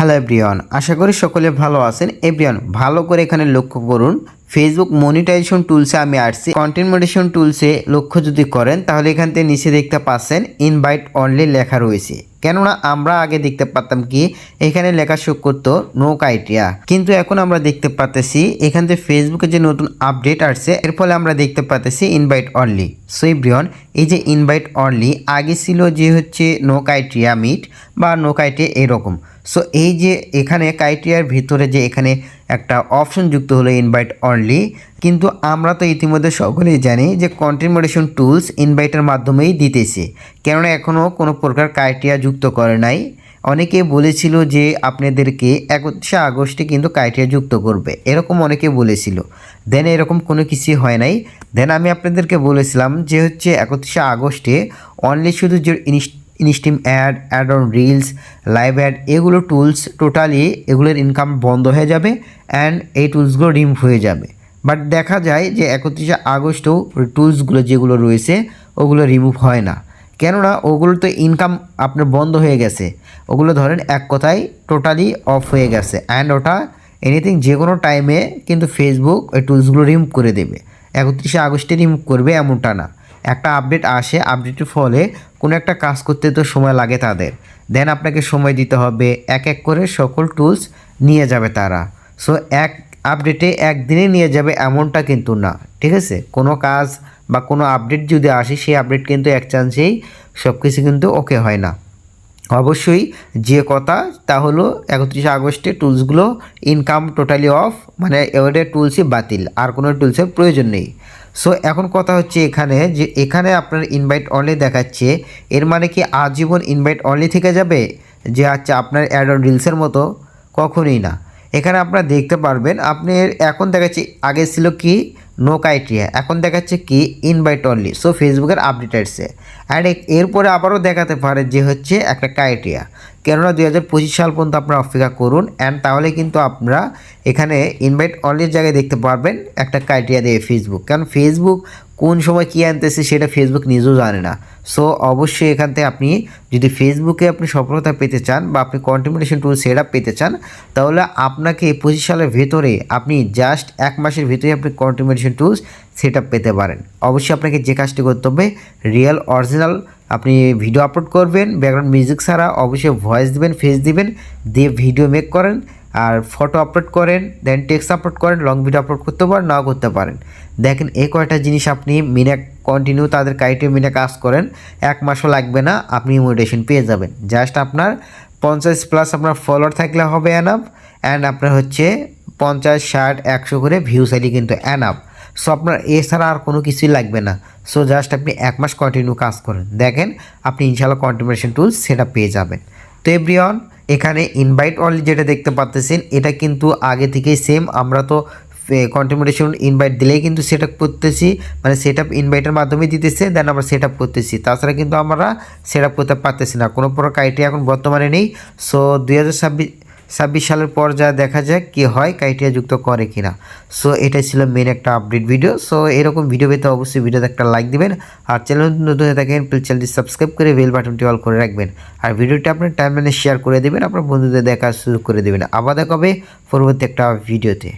Hello everyone আশা করি সকলে ভালো আছেন। এভরিওয়ান ভালো করে এখানে লক্ষ্য করুন। ফেসবুক মনিটাইজেশন টুলসে আমি আসছি। কন্টেন্ট মনিটাইজেশন টুলসে লক্ষ্য যদি করেন, তাহলে এখান থেকে নিচে দেখতে পাচ্ছেন ইনভাইট অনলি লেখা রয়েছে। কেননা আমরা আগে দেখতে পারতাম কি, এখানে লেখা শো করতো নো ক্রাইটেরিয়া কিন্তু এখন আমরা দেখতে পাচ্তেছি এখান থেকে ফেসবুকে যে নতুন আপডেট আসছে, এর ফলে আমরা দেখতে পাচ্তেছি ইনভাইট অনলি সো এভরিওয়ান এই যে ইনভাইট অনলি আগে ছিল যে হচ্ছে নো ক্রাইটেরিয়া মিট বা নো ক্রাইটেরিয়া এরকম। সো এই যে এখানে ক্রাইটেরিয়ার ভিতরে যে এখানে একটা অপশন যুক্ত হলো ইনভাইট অনলি কিন্তু আমরা তো ইতিমধ্যে সকলেই জানি যে কন্টেন্ট মডারেশন টুলস ইনভাইটের মাধ্যমেই দিতেছে। কেননা এখনও কোনো প্রকার ক্রাইটেরিয়া যুক্ত করে নাই। অনেকে বলেছিল যে আপনাদেরকে একত্রিশে আগস্টে কিন্তু ক্রাইটেরিয়া যুক্ত করবে। এরকম অনেকে বলেছিল। দেন এরকম কোনো কিছুই হয় নাই। দেন আমি আপনাদেরকে বলেছিলাম যে হচ্ছে একত্রিশে আগস্টে অনলি শুধু যে inst instream ad ad on reels live ad এগুলো টুলস টোটালি এগুলোর ইনকাম বন্ধ হয়ে যাবে অ্যান্ড এই টুলসগুলো রিমুভ হয়ে যাবে। বাট দেখা যায় যে একত্রিশে আগস্টেও টুলসগুলো যেগুলো রয়েছে, ওগুলো রিমুভ হয় না। কেননা ওগুলো তো ইনকাম আপনার বন্ধ হয়ে গেছে। ওগুলো ধরেন এক কথায় টোটালি অফ হয়ে গেছে। অ্যান্ড ওটা এনিথিং যে কোনো টাইমে কিন্তু ফেসবুক ওই টুলসগুলো রিমুভ করে দেবে। একত্রিশে আগস্টে রিমুভ করবে এমনটা না। একটা আপডেট আসে আপডেটের ফলে কোনো একটা কাজ করতে তো সময় লাগে তাদের। দেন আপনাকে সময় দিতে হবে, এক এক করে সকল টুলস নিয়ে যাবে তারা। সো এক আপডেটে একদিনে নিয়ে যাবে এমনটা কিন্তু না, ঠিক আছে? কোনো কাজ বা কোনো আপডেট যদি আসে, সেই আপডেট কিন্তু এক চান্সেই সব কিছু কিন্তু ওকে হয় না। অবশ্যই যে কথা, তা হলো একত্রিশে আগস্টে টুলসগুলো ইনকাম টোটালি অফ মানে এবারে টুলসই বাতিল, আর কোনো টুলসের প্রয়োজন নেই। সো এখন কথা হচ্ছে এখানে যে এখানে আপনার ইনভাইট অনলি দেখাচ্ছে। এর মানে কি আজীবন ইনভাইট অনলি থেকে যাবে? যে আচ্ছা আপনার অ্যাড অন রিলসের মতো? কখনোই না। এখানে আপনারা দেখতে পারবেন, আপনি এখন দেখাচ্ছে, আগে ছিল কি? নো ক্রাইটেরিয়া এখন দেখাচ্ছে কি? ইনভাইট অনলি সো ফেসবুকের আপডেট আসছে। অ্যান্ড এরপরে আবারও দেখাতে পারে যে হচ্ছে একটা ক্রাইটেরিয়া কেননা দুই হাজার পঁচিশ সাল পর্যন্ত আপনারা অপেক্ষা করুন। অ্যান্ড তাহলে কিন্তু আপনারা এখানে ইনভাইট অনলির জায়গায় দেখতে পারবেন একটা ক্রাইটেরিয়া দিয়ে ফেসবুক কারণ ফেসবুক কোন সময় কী আনতেছে সেটা ফেসবুক নিজেও জানে না। সো অবশ্যই এখান থেকে আপনি যদি ফেসবুকে আপনি সফলতা পেতে চান বা আপনি কন্টিমিউশন টুল সেট পেতে চান, তাহলে আপনাকে পঁচিশ সালের ভেতরে আপনি জাস্ট এক মাসের ভেতরে আপনি কন্টিমিউশন টুলস সেট পেতে পারেন। অবশ্যই আপনাকে যে কাজটি করতে হবে রিয়েল অরিজিনাল আপনি ভিডিও আপলোড করবেন ব্যাকগ্রাউন্ড মিউজিক ছাড়া অবশ্যই ভয়েস দিবেন ফেস দিবেন, দিয়ে ভিডিও মেক করেন আর ফটো আপলোড করেন দেন টেক্সট আপলোড করেন লং ভিডিও আপলোড করতে পারেন, নাও করতে পারেন। দেখেন এই কয়টা জিনিস আপনি মিনে কন্টিনিউ তাদের কাইটে মিনে কাজ করেন, এক মাসও লাগবে না, আপনি মোটিভেশন পেয়ে যাবেন। জাস্ট আপনার পঞ্চাশ প্লাস আপনার ফলোয়ার থাকলে হবে অ্যানাপ অ্যান্ড আপনার হচ্ছে পঞ্চাশ, ষাট, একশো করে ভিউস আইডি কিন্তু অ্যানাপ সো আপনার এছাড়া আর কোনো কিছুই লাগবে না। সো জাস্ট আপনি এক মাস কন্টিনিউ কাজ করেন। দেখেন, আপনি ইনশাল্লাহ কন্টিনিউশন টুলস সেটা পেয়ে যাবেন। তো এভরিওয়ান এখানে ইনভাইট অনলি যেটা দেখতে পাচ্তেছেন এটা কিন্তু আগে থেকেই সেম আমরা তো কন্টিমিউটেশন ইনভাইট দিলেই কিন্তু সেট আপ করতেছি মানে সেট আপ ইনভাইটের মাধ্যমে দিতেছে দেন আমরা সেট আপ করতেছি। তাছাড়া কিন্তু আমরা সেট আপ করতে পারতেছি না, কোনো প্রকার ক্রাইটেরিয়া এখন বর্তমানে নেই। সো দুই হাজার ছাব্বিশ ছাব্বিশ সালের পর যা দেখা যাক কি হয় ক্রাইটেরিয়া যুক্ত করে কিনা। সো এটাই ছিল মেন একটা আপডেট ভিডিও সো এরকম ভিডিও পেতে অবশ্যই ভিডিওতে একটা লাইক দিবেন আর চ্যানেল নতুন হয়ে থাকেন প্লিজ চ্যানেলটি সাবস্ক্রাইব করে বেল বাটনটি অল করে রাখবেন। আর ভিডিওটি আপনার টাইমলাইনে শেয়ার করে দেবেন, আপনার বন্ধুদের দেখার সুযোগ করে দেবেন। আবার দেখাবে পরবর্তী একটা ভিডিওতে